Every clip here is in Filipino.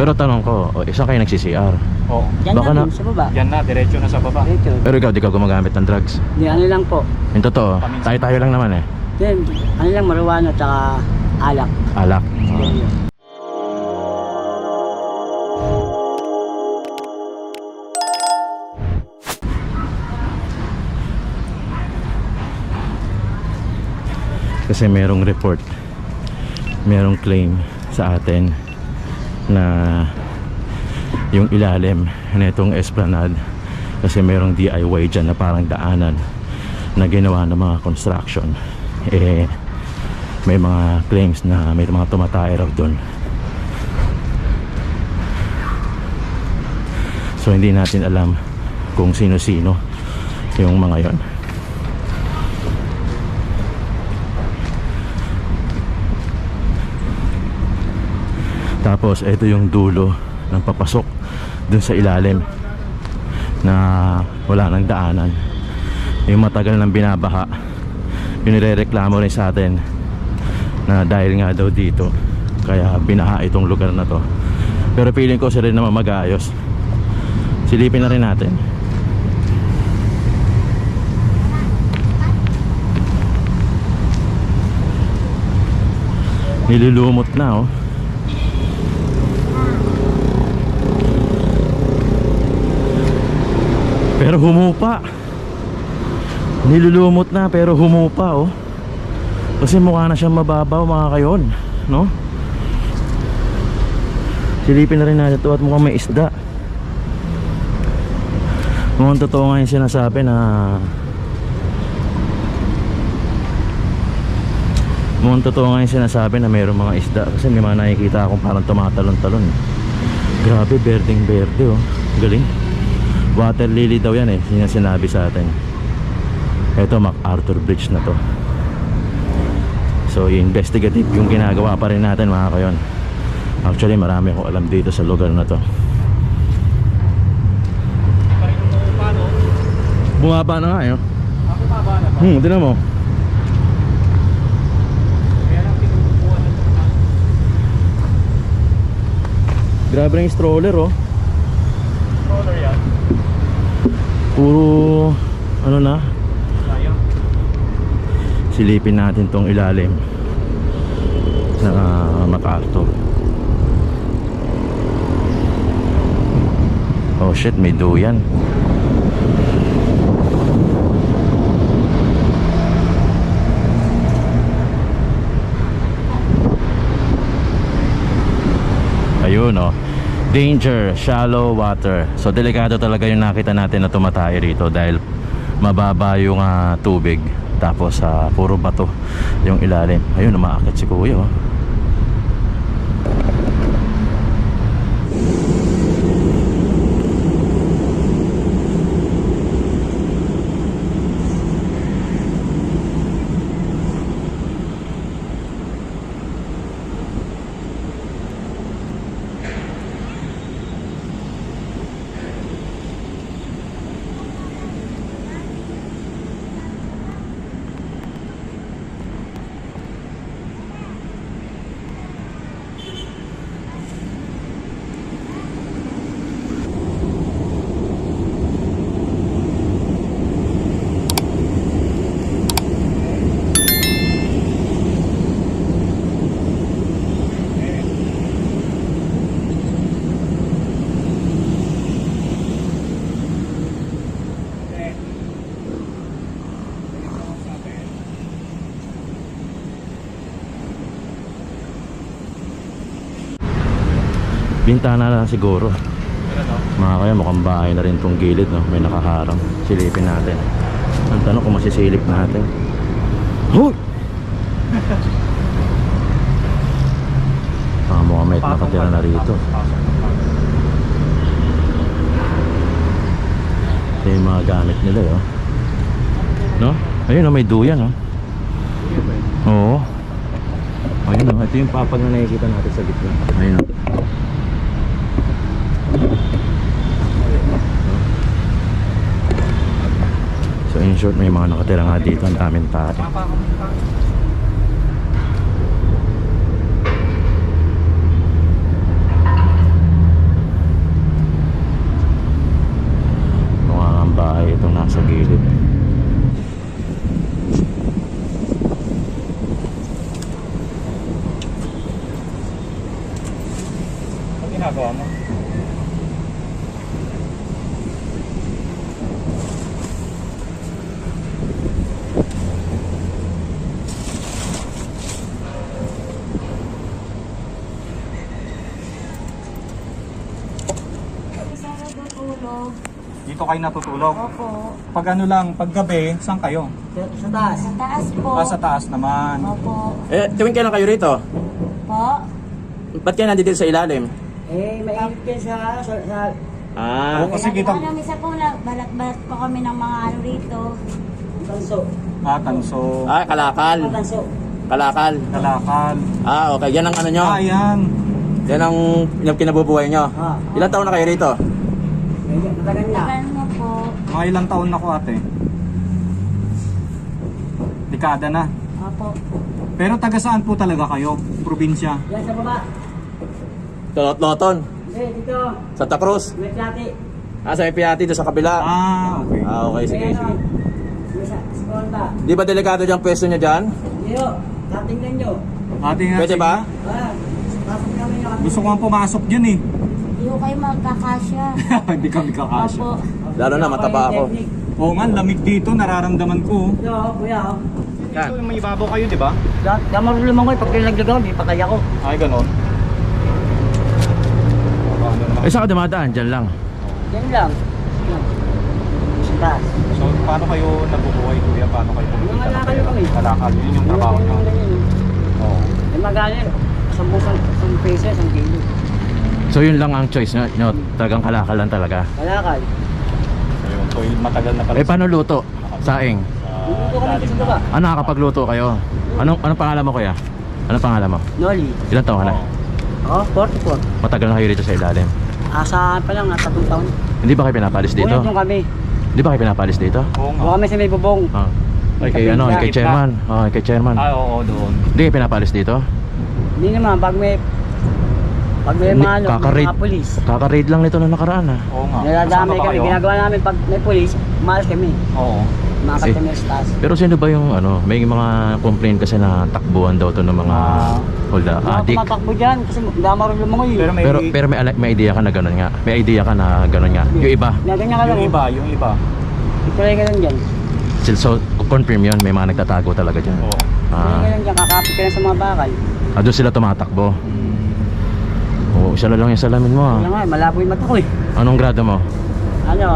Pero tanong ko, o, isa kayo nagsi-CR. Oo. Yan Baka na, sa baba. Yan na, diretso na sa baba. Dito. Pero ikaw, di ka gumagamit ng drugs. Di, ano lang po. Yung totoo, Paminsan. tayo-tayo lang naman eh. Then, ano lang, marijuana at alak. Alak. Stereo. Kasi merong report, merong claim sa atin na yung ilalim na itong esplanade kasi merong DIY dyan na parang daanan na ginawa ng mga construction. Eh may mga claims na may mga tumatay raw doon so hindi natin alam kung sino-sino yung mga yon Tapos ito yung dulo ng papasok dun sa ilalim na wala nang daanan. Yung matagal nang binabaha. Yung nirereklamo rin sa atin na dahil nga daw dito kaya binaha itong lugar na to. Pero feeling ko sila rin naman mag-aayos. Silipin na rin natin. Nilulumot na oh. Pero humupa. Nilulumot na pero humupa oh. Kasi mukha na siyang mababaw mga kayon, no? Silipin na rin natin ito at mukhang may isda. Mukhang totoo nga yung sinasabi na Mukhang totoo nga yung sinasabi na mayroong mga isda kasi may mga nakikita akong parang tumatalon-talon. Grabe, berdeng berde oh. Galing. Water lily daw yan eh, yun sinabi sa atin. Ito, MacArthur Bridge na to. So, investigative yung ginagawa pa rin natin mga kayon. Actually, marami akong alam dito sa lugar na to. Bumaba na nga eh. oh. Ako baba na ba? Hmm, tinan mo. Kaya lang pinupukuha na ito. Grabe yung stroller oh. Roller yan. Puro ano na, Sayang. silipin natin tong ilalim sa uh, MacArthur. Oh shit, may duyan. Ayun oh. Danger, shallow water. So delikado talaga yung nakita natin na tumatay rito dahil mababa yung ah, tubig tapos sa puro bato yung ilalim. Ayun, umaakit si Kuya oh. Bintana na lang siguro. Mga kaya mukhang bahay na rin tong gilid no? May nakaharang Silipin natin Ang tanong kung masisilip natin Hoy! Ah, mukhang may nakatira na rito Ito yung mga gamit nila eh, oh. No? Ayun oh, may duyan oh. Oo Ayun oh, ito yung papag na nakikita natin sa gitna Ayun oh. So in short may mga nakatira nga dito ang daming tao ginagawa mo? Sa natutulog. Dito kayo natutulog. Opo. Pag ano lang, pag gabi, saan kayo? Sa, sa taas. Sa taas po. Ah, sa taas naman. Opo. Eh, tuwing kailan kayo rito? Po. Ba't kayo nandito sa ilalim? Eh, mainit yan sa, sa, sa Ah, Oo, kasi kita, Ano, misa po na, balat-balat po kami ng mga ano rito. tanso. ah, tanso, ah kalakal. Tanso. Kalakal. kalakal. Ah, okay. Yan ang ano nyo. Ah, yan. Yan ang yung kinabubuhay nyo. Ah. Ilan taon na kayo rito? Matagal na. Tagal na po. Mga ilang taon na ko ate? Dekada na. Opo. Pero taga saan po talaga kayo? Probinsya? Yan sa baba. Tolot-loton. Eh, dito. Santa Cruz. May plati. Ah, sa Epiati, doon sa kabila. Ah, okay. Ah, okay. Sige, May sige. ano, May sa. Di ba delikado dyan pwesto nyo dyan? Dito. Tatingnan nyo. Ate nga, Pwede ba? Ah, pasok kami. Gusto ko nga pumasok dyan eh. Hindi ko kayo magkakasya. Hindi kami kakasya. Opo. Lalo na, mataba ako. Oo nga, lamig dito, nararamdaman ko. Ito, kuya. Yan. Dito may ibabaw kayo, di ba? Da- Damar lumang ko, pag nilaglagaw, di patay ako. Ay, ganon. Ano. Eh, saan ka dumadaan? Dyan lang. Yan lang. Sa taas. So, paano kayo nabubuhay, kuya? Paano kayo Mga lakal kami. Kalakal, yun yung trabaho nyo. Oo. Eh, magaling. Sampung sampung peso, isang kilo. So, yun lang ang choice nyo. nyo. Talagang kalakal lang talaga. Kalakal. So matagal na pala. Eh, paano luto? Saing. Dito kami dito baba. Ah, nakakapagluto kayo? Anong, anong pangalan mo kuya? Anong pangalan mo? Noli. Ilan taon ka na? Oh, 44. Matagal na kayo dito sa ilalim. Asahan pa lang, nasa tatlong taon. Hindi ba kayo pinapalis dito? Ulit yung kami. Hindi ba kayo pinapalis dito? Oo nga. Kami sa may bubong. Ah. Ay, kay ano, kay chairman. Ah, kay chairman. Ah, oo, doon. Hindi kayo pinapalis dito? Hindi naman, pag may... Pag may mga, ano, mga polis. Kaka-raid lang nito na nakaraan ah. Oo nga. Ba kami. kayo? Ginagawa namin pag may polis, umalis kami. Oo. Mga Kasi- taas. Pero sino ba yung ano, may mga complaint kasi na takbuhan daw to ng mga Ah. holda, Mga adik. tumatakbo dyan kasi damar lumangoy. Pero may, Pero pero may may idea ka na ganun nga. May idea ka na ganun nga. Yung iba, Naganyan ka lang. yung iba, yung iba. Ituloy ka lang dyan. so, so confirm yun, may mga nagtatago talaga diyan. Oo. Ah, lang dyan, kakapit ka lang sa mga bakal. ah doon sila tumatakbo. Oo, isa na lang yung salamin mo Wala ah. nga, malabo yung mata ko eh. Anong grado mo? Ano,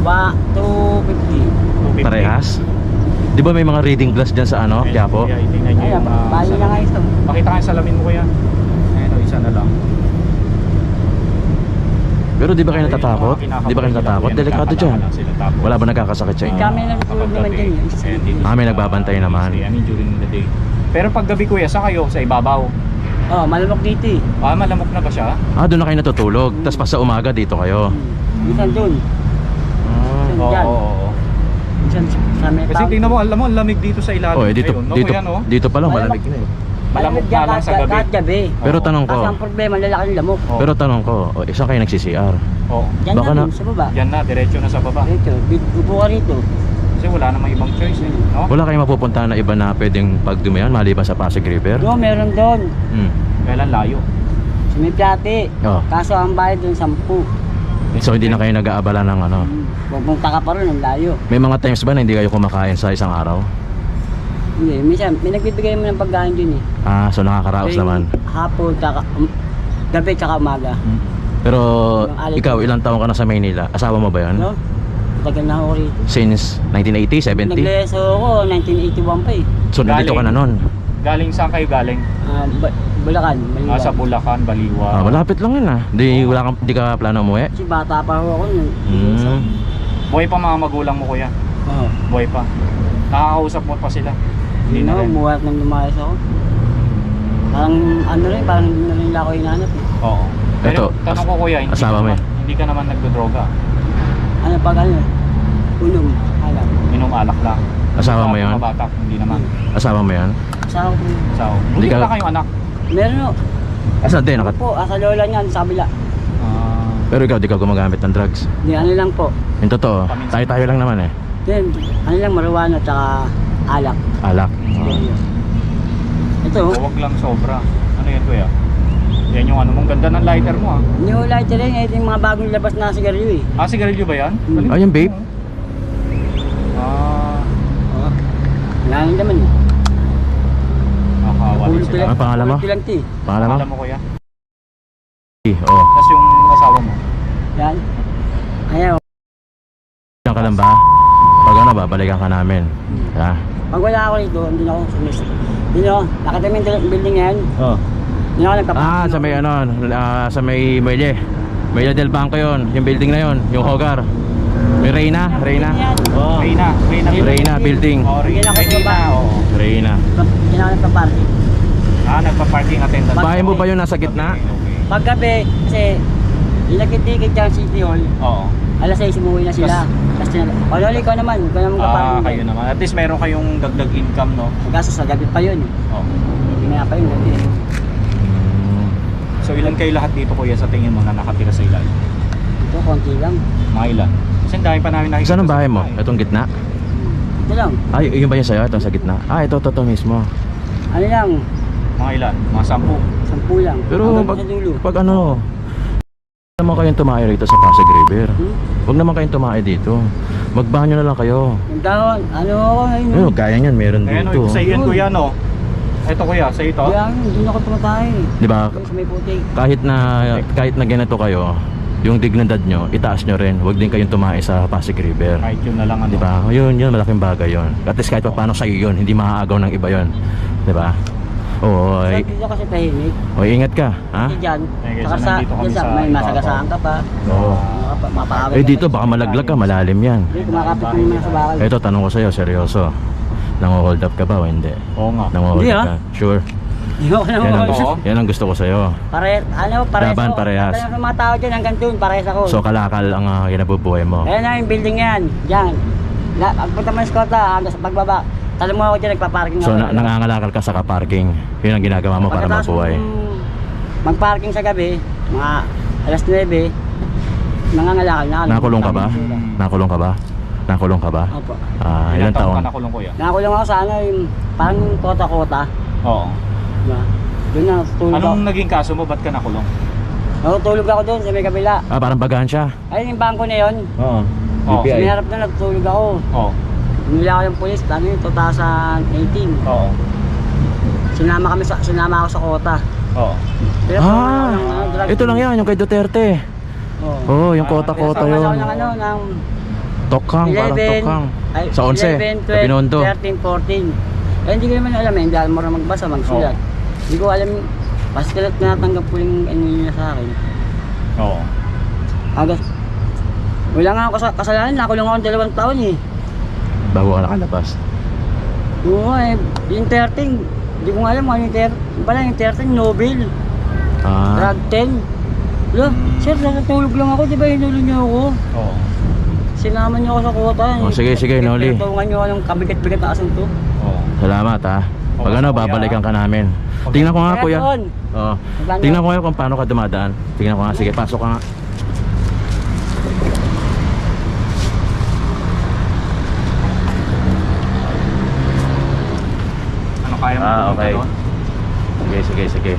ba, 250. 250. Parehas? Di ba may mga reading glass dyan sa ano, Ayun, Quiapo? kuya, itingnan nyo Ayan, yung, ah, bahay na nga salamin. ito. Pakita ka yung salamin mo kuya. Ayun o, isa na lang. Pero di ba kayo natatakot? Di ba kayo natatakot? Delikado dyan. Wala ba nagkakasakit sa inyo? Kami nagtutulog kapag naman dyan. eh. ayan, dito Ah, may nagbabantay naman. I mean, during the day. Pero pag gabi kuya, sa kayo? Sa ibabaw? Oh, malamok dito eh. Ah, malamok na ba siya? Ah, doon na kayo natutulog. Tapos pa sa umaga dito kayo. Hmm. Minsan dun. Ah. Oo, oo, oo. Minsan sa may Kasi tao. tingnan mo, alam mo, ang lamig dito sa ilalim. Oh, eh, dito Ayun, no, dito kuya, no? dito pa lang Malamok. malamig na eh. Malamok nga lang sa gabi. Kahit gabi. Pero Oo. tanong ko, Kasi ang problema, lalaki ng lamok. Oo. pero tanong ko, oh, isa kayo nagsi-CR. Oo. Yan Baka na, na- sa baba. Yan na, diretso na sa baba. Dito, bi- upo ka rito. Kasi wala namang ibang choice eh. No? Wala kayong mapupuntahan na iba na pwedeng pagdumihan maliban sa Pasig River? Doon, meron doon. Hmm. Kailan layo? Sa may plate. Oh. Kaso ang bayad doon, 10. So hindi na kayo nag-aabala ng ano. Hmm. Pupunta ka pa rin, ang layo. May mga times ba na hindi kayo kumakain sa isang araw? Hindi, minsan, may nagbibigay mo ng pagkain dun eh. Ah, so nakakaraos Tuwing naman. Hapon, tsaka, um, gabi, tsaka umaga. Pero Yung alay- ikaw, ilang taon ka na sa Maynila? Asawa mo ba yan? No? Tagal na ako rito. Since 1980, 70? Nagleso ako, 1981 pa eh. So nandito ka na nun? Galing saan kayo galing? Ah, ba- Bulacan, Maliwan. Ah, sa Bulacan, Baliwa. Ah, malapit lang yun ah. Di, wala kang, di ka plano umuwi? Kasi bata pa ako ako nun. Hmm. Buhay pa mga magulang mo kuya. Oo. Buhay pa. Nakakausap mo pa sila. Hindi na rin. at nang lumayas ako. Parang ano rin, parang hindi na rin nila ako hinanap eh. Oo. Pero Ito, tanong ko kuya, hindi, asawa ka mo naman, hindi ka naman nagdodroga. Ano pag ano, unom, alam. Minom alak lang. Asawa mo yun? Bata, hindi naman. Asawa mo yan? Asawa ko, So, Hindi hindi ka- ka kayong anak. meron o. Asa din, nakat po, asa lola niyan, sa kabila. Ah, pero ikaw di ka gumagamit ng drugs. Hindi, ano lang po. Yung totoo, tayo-tayo lang naman eh. Then, ano lang, marijuana, tsaka alak. Alak. Ito, huwag lang sobra. Ano yan kuya? Yan yung ano mong ganda ng lighter mo ah. New lighter rin, ito yung mga bagong labas na sigarilyo eh. Ah, sigarilyo ba yan? Hmm. Ah, yung vape? Ah. Wala nang naman eh. nakakawala Hulog ko sila. lang, Ano pangalan mo? hulog ko lang eh. Pangalan mo? Alam mo kuya? Oo. Tapos yung asawa mo? Yan. Ayaw. Diyan ka lang ba? Pag ano, babalikan ka namin. Ha? Pag wala ako rito, hindi na ako sumis. Hindi ako, nakita mo yung building na yan. Oo. Hindi na ako nagpapakin. Ah, sa may ano, ah, sa may Muelle. Muelle del Banco yon, yung building na yon, yung Hogar. May Reyna, Reyna. Oo. Reyna, Reyna. Reyna building. Oh, Reyna, Reyna. Oo. Reyna. Hindi na ako nagpaparking. Ah, nagpa-parking attendant. Bahay mo ba yun nasa gitna? Paggabi, kasi yung nagkitikit dyan City Hall, Oo. alas 6 umuwi na sila. Tapos tinag... O loli, ikaw naman, ikaw naman Ah, kaparking. kayo naman. At least meron kayong dagdag income, no? Gastos sa gabi pa yun. Oo. Hindi nga pa yun. gabi. So ilan kayo lahat dito kuya sa tingin mo na nakatira sa ilalim? Ito, konti lang. Mga ilan? Kasi ang dami pa namin nakikita. Saan ang sa bahay mo? bahay. Itong gitna? Ito lang. Ay, yun ba yung sa'yo? Itong sa gitna? Ah, ito, ito, ito mismo. Ano lang, Mga ilan? Mga sampu. sampu lang. Pero pag, pag ano, huwag naman kayong tumae rito sa Pasig River. Hmm? Huwag naman kayong tumae dito. Magbanyo na lang kayo. Dahon, ano ako ngayon? Ayun, kaya niyan, meron Ayan, dito. oh, sa iyo kuya, no? Ito kuya, sa ito. Hindi na ako tumatay. Di ba? Doon sa may putik. Kahit na kahit na ganito kayo, yung dignidad nyo, itaas nyo rin. Huwag din kayong tumae sa Pasig River. Kahit yun na lang ano. Di ba? Yun, yun, malaking bagay yun. At least kahit pa paano sa iyo yun, hindi maaagaw ng iba yun. Di ba? Oo, Sa ay, dito kasi tahimik. o, ingat ka, ha? Kasi dyan, Eh, kaysa saka sa, nandito kami dyan sa, sa may ibabaw. masagasaan ka pa. Oo. Mapa- Mapaaway Eh ka dito pa. baka malaglag ka, malalim yan. Hindi, kumakapit mo naman sa bakal. Ito, tanong ko sa'yo, seryoso. Nango-hold up ka ba o hindi? Oo nga. Nango-hold Hindi, up ah. ka? Sure. Hindi ako Yan ang, gusto, yan ang gusto ko sa'yo. Pare, ano, parehas Laban, ako. parehas. Ng mga tao dyan hanggang doon, parehas ako. So kalakal ang uh, kinabubuhay mo. Ayan na yung building yan. Diyan. La, pagpunta mo ng Skota, hanggang sa pagbaba. Talong mo ako dyan, nagpa-parking So ako. na, nangangalakal ka sa ka-parking. Yun ang ginagawa mo para Pagkatapos mabuhay. kong Mag-parking sa gabi, mga alas 9, nangangalakal na. ako. Nakulong ka ba? Nakulong ka ba? Nakulong ka ba? Opo. Ah, Ilang ilang taon taon? ka nakulong kuya? Nakakulong ako sa ano, yung parang kota-kota. Oo. Diba? Doon na, tulog ako. Anong naging kaso mo? Ba't ka nakulong? Natutulog ako doon sa may kabila. Ah, parang bagaan siya. Ayun yung bangko na yun. Oo. Oo. Sa may harap na natutulog ako. Oo. Nila ako yung polis, ano yun, 2018. Oo. Sinama kami sa, sinama ako sa kota. Oo. Pero Ah, ng, ano, ito lang yan, yung kay Duterte. Oo. Oo, yung Ah, kota-kota Sama yun. ako ng ano, ng Tokhang, parang 11, tokhang. ay, Sa 11, 11, sa Binondo. 13, 14. Eh, hindi ko naman alam eh, hindi alam mo rin magbasa, magsulat. Hindi ko alam, basta kalat natanggap ko yung ano nila sa akin. Oo. Agad, wala nga ako kasa- kasalanan, nakulong ako ng dalawang taon eh. Bago ka nakalabas. Oo eh, yung 13, hindi ko nga alam ano yung 13. Yung pala yung 13, Nobel, Ah, drug 10. Lo, sir, natutulog lang ako, di ba hinulo niyo ako? Oo. Sinama niyo ako sa kota. Oh, sige, sige, Noli. Tulungan niyo ako ng kabigat-bigat na asunto. Oo. salamat ha. Pag Oo, ano, babalikan ka namin. Tingnan ko nga, kuya. Oo. Magbanyo. Tingnan ko nga kung paano ka dumadaan. Tingnan ko nga. Sige, pasok ka nga. Ano kaya mo Ah, okay. Sige, sige, sige.